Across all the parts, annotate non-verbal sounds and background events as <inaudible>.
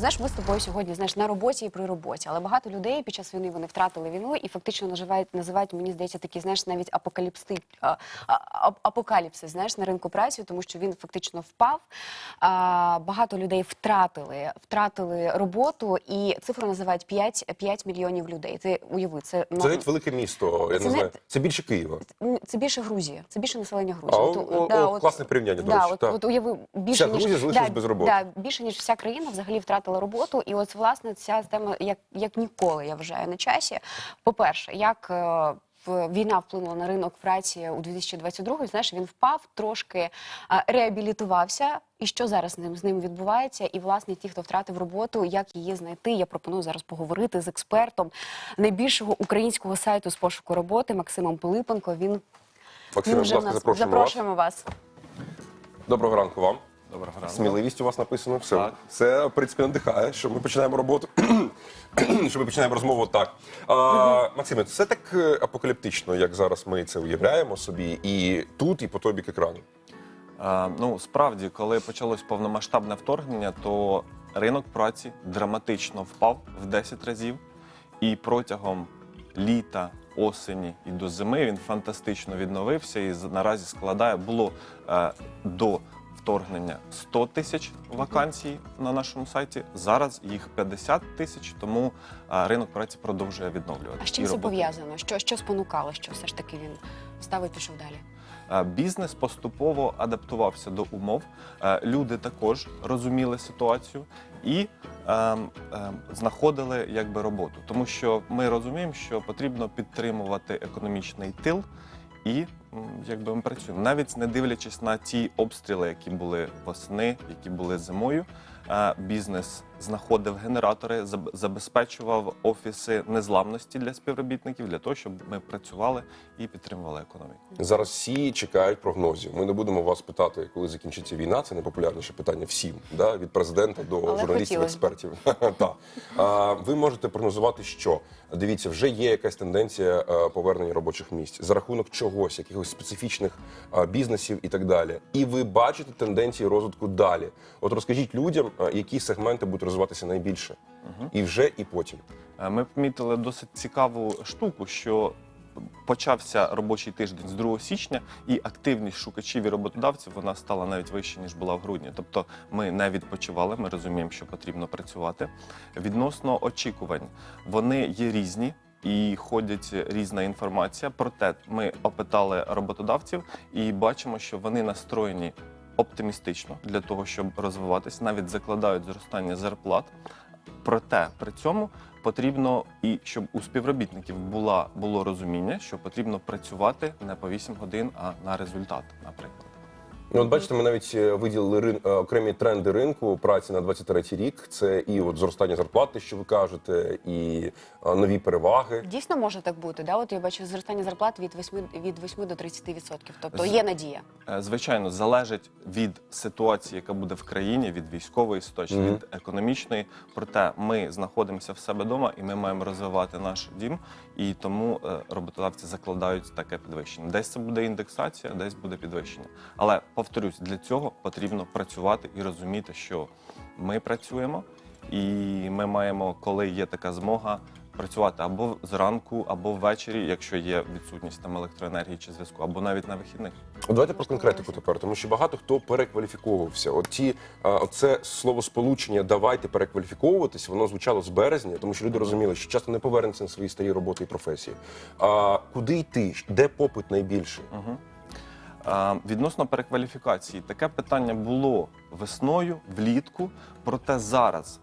Знаєш, ми з тобою сьогодні знаєш на роботі і при роботі, але багато людей під час війни вони втратили війну і фактично називають, називають мені здається, такі знаєш навіть апокаліпсти а, а, а- апокаліпсис, знаєш, на ринку праці, тому що він фактично впав. А, багато людей втратили, втратили роботу, і цифру називають 5, 5 мільйонів людей. Ти уяви, це Це навіть велике місто, я Це не не- знаю. Це більше Києва. Це більше Грузія, це більше населення Грузії. А, От, о, о, класне порівняння, до речі, От, от уяви більше Вся ніж Грузія залишилась без роботи. Да, більше ніж вся країна взагалі втратила роботу. І от власне ця тема, як, як ніколи, я вважаю, на часі. По-перше, як е, війна вплинула на ринок праці у 2022 знаєш, він впав, трошки е, реабілітувався. І що зараз з ним з ним відбувається? І власне ті, хто втратив роботу, як її знайти? Я пропоную зараз поговорити з експертом найбільшого українського сайту з пошуку роботи Максимом Пилипенко. Він, Максим, він будь ласка, нас запрошуємо вас. запрошуємо вас. Доброго ранку вам. Доброго ранку. Сміливість у вас написано. Все, Так. все в принципі надихає, що ми починаємо роботу. <clears throat> що ми починаємо розмову так. А, Максиме, це так е, апокаліптично, як зараз ми це уявляємо собі, і тут, і по той бік екрану. Е, ну, справді, коли почалось повномасштабне вторгнення, то ринок праці драматично впав в 10 разів. І протягом літа, осені і до зими він фантастично відновився і наразі складає було е, до вторгнення 100 тисяч вакансій на нашому сайті. Зараз їх 50 тисяч, тому ринок праці продовжує відновлюватися. А з чим це пов'язано? Що, що спонукало, що все ж таки він встав і пішов далі? Бізнес поступово адаптувався до умов. Люди також розуміли ситуацію і ем, ем, знаходили якби роботу, тому що ми розуміємо, що потрібно підтримувати економічний тил. І якби ми працюємо, навіть не дивлячись на ті обстріли, які були восени, які були зимою. Бізнес знаходив генератори, заб- забезпечував офіси незламності для співробітників для того, щоб ми працювали і підтримували економіку. Зараз всі чекають прогнозів. Ми не будемо вас питати, коли закінчиться війна. Це найпопулярніше питання всім, да? від президента до Але журналістів, експертів. <laughs> А, ви можете прогнозувати, що дивіться, вже є якась тенденція е, повернення робочих місць за рахунок чогось, якихось специфічних бізнесів і так далі. І ви бачите тенденції розвитку далі. От розкажіть людям, які сегменти будуть розвиватися найбільше, і вже, і потім. Е, Ми помітили досить цікаву штуку, що почався робочий тиждень з 2 січня, і активність шукачів і роботодавців вона стала навіть вище ніж була в грудні. Тобто ми не відпочивали, ми розуміємо, що потрібно працювати. Відносно очікувань, вони є різні. І ходять різна інформація. Проте ми опитали роботодавців і бачимо, що вони настроєні оптимістично для того, щоб розвиватись, навіть закладають зростання зарплат. Проте при цьому потрібно і щоб у співробітників була було розуміння, що потрібно працювати не по 8 годин, а на результат, наприклад. Ну, от бачите, ми навіть е, виділили рин... е, окремі тренди ринку праці на 23-й рік. Це і от зростання зарплати, що ви кажете, і е, нові переваги. Дійсно може так бути. Да? От я бачу зростання зарплат від 8, від 8 до 30%. Тобто є надія. Звичайно, залежить від ситуації, яка буде в країні, від військової ситуації, Мгм. від економічної. Проте ми знаходимося в себе вдома і ми маємо розвивати наш дім. І тому е, роботодавці закладають таке підвищення. Десь це буде індексація, десь буде підвищення. Але повторюсь, для цього потрібно працювати і розуміти, що ми працюємо, і ми маємо, коли є така змога. Працювати або зранку, або ввечері, якщо є відсутність там електроенергії чи зв'язку, або навіть на вихідних. От давайте про конкретику тепер, тому що багато хто перекваліфіковувався. От ті, е, оце словосполучення давайте перекваліфіковуватись, воно звучало з березня, тому що люди розуміли, що часто не повернуться на свої старі роботи і професії. А куди йти? Де попит найбільший? Угу. Відносно перекваліфікації, таке питання було весною, влітку. Проте зараз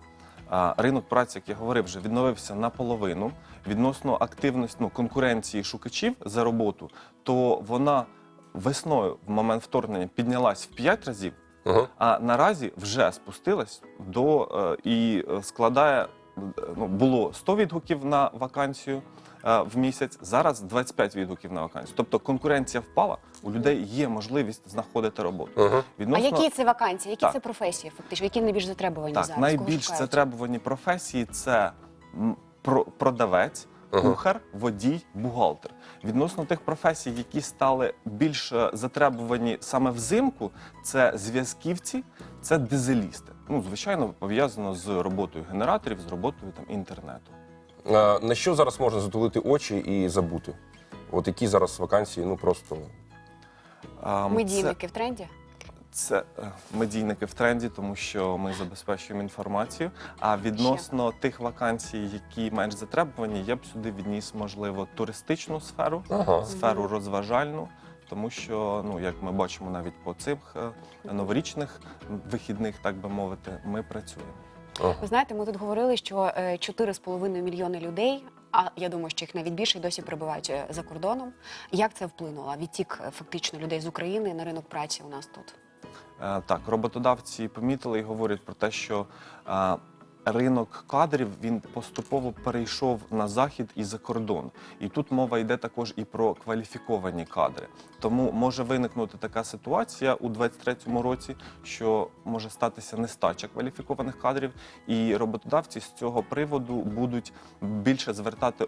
ринок праці, як я говорив, вже відновився наполовину. Відносно активності ну, конкуренції шукачів за роботу, то вона весною в момент вторгнення піднялась в 5 разів, Ага. а наразі вже спустилась до е, і е, складає е, ну, було 100 відгуків на вакансію в місяць. Зараз 25 відгуків на вакансію. Тобто конкуренція впала. У людей є можливість знаходити роботу. Ага. А які це вакансії, які Так. це професії, фактично, які найбільш затребувані так зараз? Найбільш затребувані професії це продавець, кухар, водій, бухгалтер. Відносно тих професій, які стали більш е, затребувані саме взимку, це зв'язківці, це дизелісти. Ну, звичайно, пов'язано з роботою генераторів, з роботою там інтернету. На що зараз можна затулити очі і забути? От які зараз вакансії, ну просто А, Медійники в тренді. Це е, медійники в тренді, тому що ми забезпечуємо інформацію. А відносно тих вакансій, які менш затребувані, я б сюди відніс, можливо, туристичну сферу, Ага. сферу розважальну. Тому що, ну як ми бачимо навіть по цих е, новорічних вихідних, так би мовити, ми працюємо. Ви знаєте, ми тут говорили, що е, 4,5 мільйони людей, а я думаю, що їх навіть більше досі перебувають е, за кордоном. Як це вплинуло? Відтік е, фактично людей з України на ринок праці у нас тут. Е, Так, роботодавці помітили і говорять про те, що е, ринок кадрів він поступово перейшов на захід і за кордон. І тут мова йде також і про кваліфіковані кадри. Тому може виникнути така ситуація у 2023 році, що може статися нестача кваліфікованих кадрів, і роботодавці з цього приводу будуть більше звертати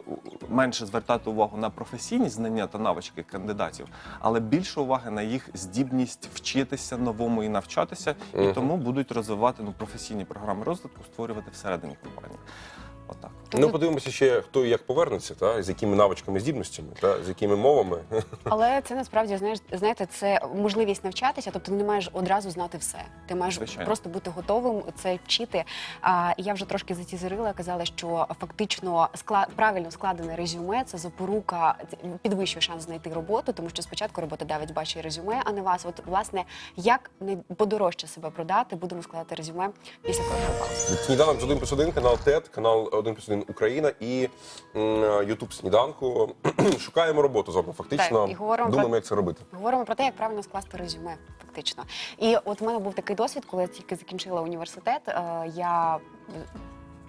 менше звертати увагу на професійні знання та навички кандидатів, але більше уваги на їх здібність вчитися новому і навчатися, і тому будуть розвивати ну професійні програми розвитку, створювати всередині компанії. Отак. Ну подивимося ще хто і як повернеться, та з якими навичками, здібностями, та з якими мовами. <laughs> Але це насправді знаєш, знаєте, це можливість навчатися. Тобто, ти не маєш одразу знати все. Ти маєш Звичайно. просто бути готовим це вчити. А я вже трошки затізерила, казала, що фактично скла... правильно складене резюме це запорука підвищує шанс знайти роботу, тому що спочатку роботодавець бачить резюме, а не вас. От власне, як не подорожче себе продати, будемо складати резюме після короткої паузи. Сніданок з 1 плюс 1, канал ТЕД, канал 1 плюс 1 Україна і Ютуб сніданку. <clears throat> Шукаємо роботу зробимо. Фактично Так, і говоримо думаємо, про- як це робити. Говоримо про те, як правильно скласти резюме, фактично. І от у мене був такий досвід, коли я тільки закінчила університет. е, Я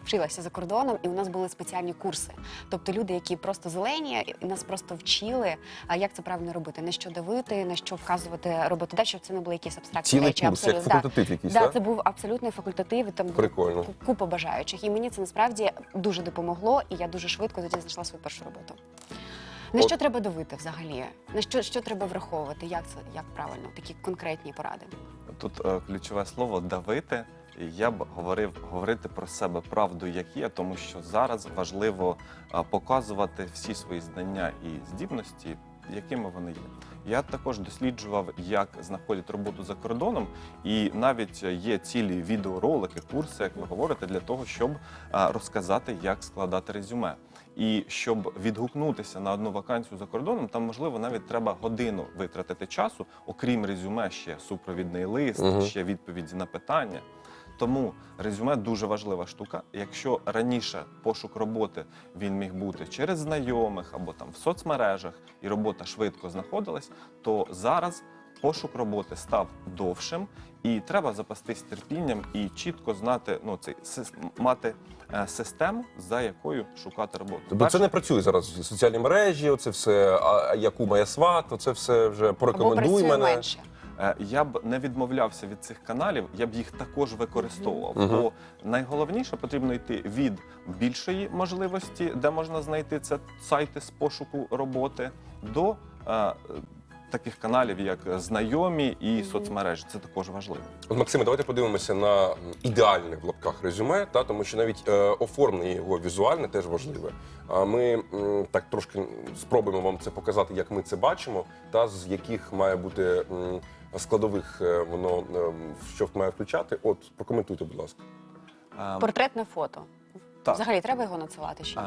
вчилася за кордоном, і у нас були спеціальні курси. Тобто люди, які просто зелені, і нас просто вчили, а як це правильно робити, на що давити, на що вказувати роботодавцю, щоб це не були якісь абстрактні Цілий речі. курс, як факультатив якийсь, Да, так? це був абсолютний факультатив, і там було Прикольно. ку- купа бажаючих. І мені це насправді дуже допомогло, і я дуже швидко тоді знайшла свою першу роботу. На От- що треба давити взагалі? На що, що треба враховувати? Як це як правильно? Такі конкретні поради. Тут е, ключове слово давити. Я б говорив говорити про себе правду, як є, тому що зараз важливо показувати всі свої знання і здібності, якими вони є. Я також досліджував, як знаходять роботу за кордоном, і навіть є цілі відеоролики, курси, як ви говорите, для того, щоб розказати, як складати резюме. І щоб відгукнутися на одну вакансію за кордоном, там можливо навіть треба годину витратити часу, окрім резюме, ще супровідний лист, Мгм. ще відповіді на питання. Тому резюме дуже важлива штука. Якщо раніше пошук роботи він міг бути через знайомих або там в соцмережах, і робота швидко знаходилась, то зараз пошук роботи став довшим, і треба запастись терпінням і чітко знати, ну цей мати е, систему, за якою шукати роботу. Тобто це не працює зараз. Соціальні мережі, оце все, а яку має сват, оце все вже порекомендуй мене. менше. Е, Я б не відмовлявся від цих каналів, я б їх також використовував. Мгм. Бо найголовніше потрібно йти від більшої можливості, де можна знайти це сайти з пошуку роботи, до е, таких каналів, як знайомі і соцмережі. Це також важливо. От Максиме, давайте подивимося на м, ідеальне в лапках резюме, та тому що навіть е, оформлення його візуальне теж важливе. А ми м, так трошки спробуємо вам це показати, як ми це бачимо, та з яких має бути м, складових е, воно е, що має включати. От прокоментуйте, будь ласка. Е, Портретне фото. Так. Взагалі треба його надсилати ще.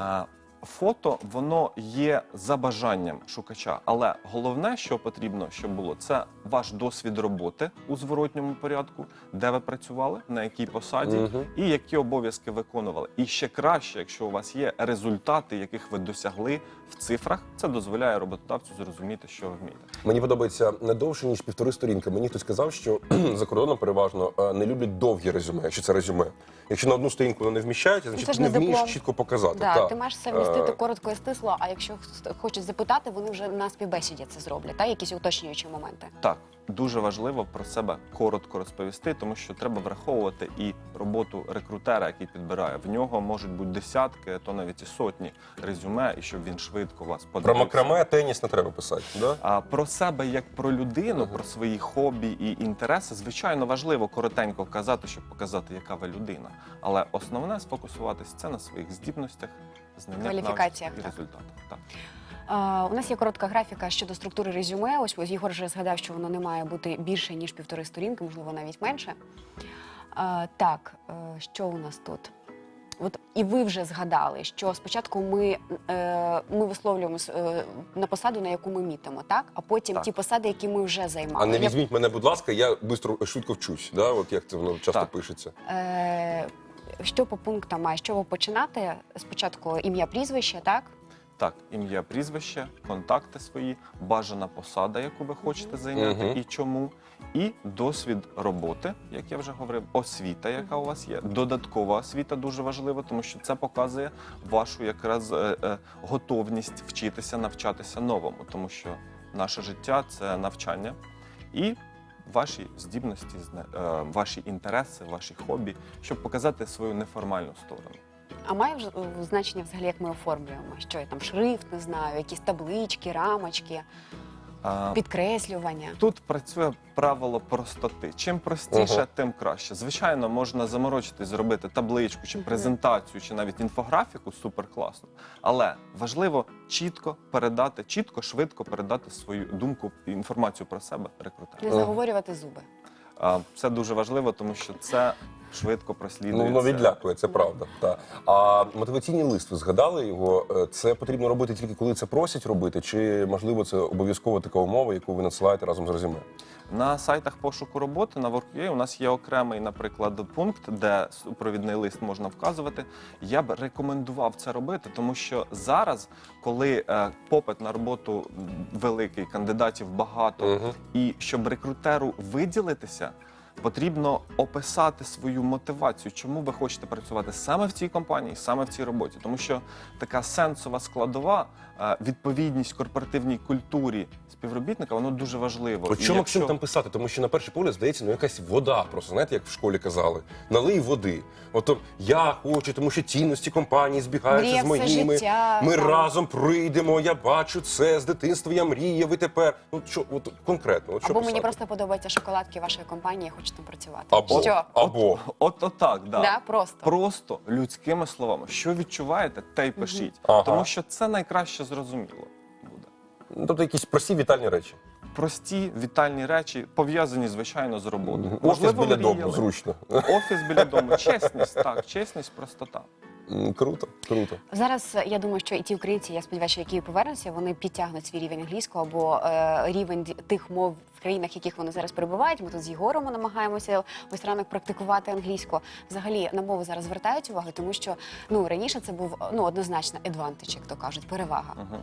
Фото воно є за бажанням шукача, але головне, що потрібно, щоб було, це ваш досвід роботи у зворотньому порядку, де ви працювали, на якій посаді, Мгм. і які обов'язки виконували. І ще краще, якщо у вас є результати, яких ви досягли в цифрах, це дозволяє роботодавцю зрозуміти, що ви вмієте. Мені подобається не довше ніж півтори сторінки. Мені хтось сказав, що <clears throat> за кордоном переважно е, не люблять довгі резюме, якщо це резюме. Якщо на одну сторінку воно не вміщається, значить ти не не вмієш чітко показати. Да, Та. ти маєш все вмістити Е, коротко і стисло, а якщо хочуть запитати, вони вже на співбесіді це зроблять, та? якісь уточнюючі моменти. Так, дуже важливо про себе коротко розповісти, тому що треба враховувати і роботу рекрутера, який підбирає. В нього можуть бути десятки, а то навіть і сотні резюме, і щоб він швидко вас Про подивився. макраме теніс не треба писати. Да? А про себе як про людину, про свої хобі і інтереси, звичайно, важливо коротенько казати, щоб показати, яка ви людина. Але основне сфокусуватися це на своїх здібностях, знаннях, Кваліфікаціях, навичках і так. результатах. Так. А, у нас є коротка графіка щодо структури резюме. Ось ось Ігор вже згадав, що воно не має бути більше ніж півтори сторінки, можливо, навіть менше. А, так, е, що у нас тут? От і ви вже згадали, що спочатку ми, е, ми висловлюємось е, на посаду, на яку ми мітимо, так? А потім Так. ті посади, які ми вже займали. А не Я- візьміть мене, будь ласка, я бистро швидко вчусь. Да? От як це воно часто Так. пишеться. Е, що по пунктам має? Що ви починати? Спочатку ім'я, прізвище, так? Так, ім'я, прізвище, контакти свої, бажана посада, яку ви хочете зайняти, Мгм. і чому, і досвід роботи, як я вже говорив, освіта, яка у вас є. Додаткова освіта дуже важлива, тому що це показує вашу якраз е, е, готовність вчитися, навчатися новому, тому що наше життя це навчання і. Ваші здібності, зна- е, ваші інтереси, ваші хобі, щоб показати свою неформальну сторону. А має вже, е, значення взагалі, як ми оформлюємо? Що є там шрифт, не знаю, якісь таблички, рамочки, А, підкреслювання. Тут працює правило простоти. Чим простіше, Ага. тим краще. Звичайно, можна заморочитись, зробити табличку чи презентацію, чи навіть інфографіку супер класно. Але важливо чітко передати, чітко, швидко передати свою думку, інформацію про себе рекрутеру. Не заговорювати зуби. А, Це дуже важливо, тому що це швидко Ну, воно відлякує, це правда. Та. А мотиваційний лист, ви згадали його? Е, Це потрібно робити тільки коли це просять робити, чи можливо це обов'язково така умова, яку ви надсилаєте разом з резюме? На сайтах пошуку роботи на WorkUA у нас є окремий, наприклад, пункт, де супровідний лист можна вказувати. Я б рекомендував це робити, тому що зараз, коли е, попит на роботу великий, кандидатів багато, Мгм. і щоб рекрутеру виділитися. Потрібно описати свою мотивацію, чому ви хочете працювати саме в цій компанії, саме в цій роботі, тому що така сенсова складова, відповідність корпоративній культурі співробітника, воно дуже важливо. От І що Максим якщо- там писати? Тому що на перший погляд здається, ну якась вода, просто знаєте, як в школі казали. Налий води. Ото я хочу, тому що цінності компанії збігаються Мрія з все моїми. життя, Ми там. разом прийдемо. Я бачу це з дитинства. Я мріяв і тепер. Ну що, от конкретно, от що Або мені писати? просто подобаються шоколадки вашої компанії, я хочу там працювати. або Що? або От, от так, да. Да, просто. Просто людськими словами. Що відчуваєте, те й пишіть. Ага. Тому що це найкраще зрозуміло буде. ну, тобто якісь прості вітальні речі. Прості вітальні речі пов'язані, звичайно, з роботою. Офіс Можливо, біля дому, мріяли. зручно. Офіс біля дому. Чесність, так, чесність, простота. М, Круто, круто. Зараз е, я думаю, що і ті українці, я сподіваюся, які повернуться, вони підтягнуть свій рівень англійського або е, рівень тих мов в країнах, яких вони зараз перебувають. Ми тут з Єгором намагаємося ось ранок практикувати англійську. Взагалі на мову зараз звертають увагу, тому що ну раніше це був ну однозначно advantage, як то кажуть, перевага. Угу.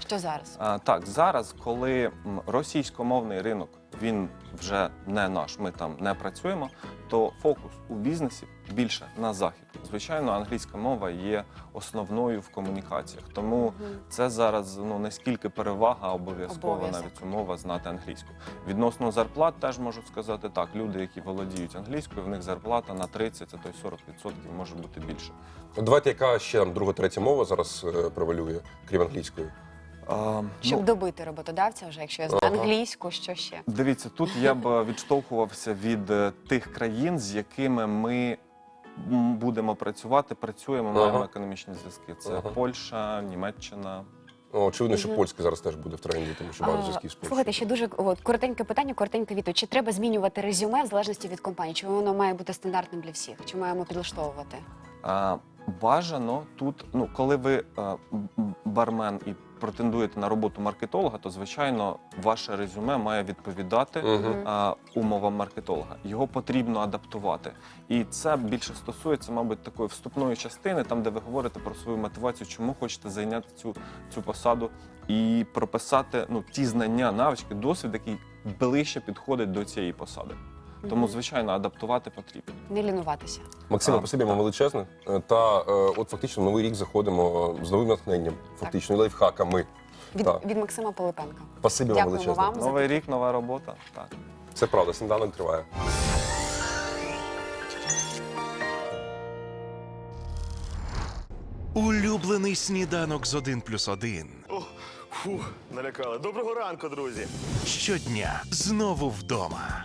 Що зараз? А, так, зараз, коли російськомовний ринок він вже не наш, ми там не працюємо, то фокус у бізнесі більше на захід. Звичайно, англійська мова є основною в комунікаціях, тому це зараз ну не скільки перевага, а обов'язково Обов'язок. навіть умова знати англійську. Відносно зарплат теж можу сказати так. Люди, які володіють англійською, в них зарплата на 30, а то й 40% може бути більше. Давайте, яка ще там друга, третя мова зараз е, превалює, крім англійської? А, Щоб ну, добити роботодавця, вже якщо я знаю Ага. англійську, що ще? Дивіться, тут я б е, відштовхувався від е, тих країн, з якими ми м, будемо працювати, працюємо, Ага. маємо економічні зв'язки. Це Ага. Польща, Німеччина. Ну, очевидно, що Мгм. польська зараз теж буде в тренді, тому що багато зв'язків з Польщею. Слухайте, ще дуже от, коротеньке питання, коротенька відповідь. Чи треба змінювати резюме в залежності від компанії? Чи воно має бути стандартним для всіх? Чи маємо підлаштовувати? А, бажано тут, ну коли ви е, бармен і претендуєте на роботу маркетолога, то звичайно ваше резюме має відповідати Мгм. умовам маркетолога. Його потрібно адаптувати. І це більше стосується, мабуть, такої вступної частини, там де ви говорите про свою мотивацію, чому хочете зайняти цю, цю посаду, і прописати ну ті знання, навички, досвід, який ближче підходить до цієї посади. Тому, звичайно, адаптувати потрібно. Не лінуватися. Максима, А, спасибі вам величезне. Е, та е, от фактично новий рік заходимо е, з новим натхненням, фактично і лайфхаками. Від, від Максима Полипенка. Спасибі вам величезне. вам. Новий рік, нова робота. Так. Це правда, сніданок триває. Улюблений сніданок з один плюс один. Фух, налякали. Доброго ранку, друзі. Щодня знову вдома.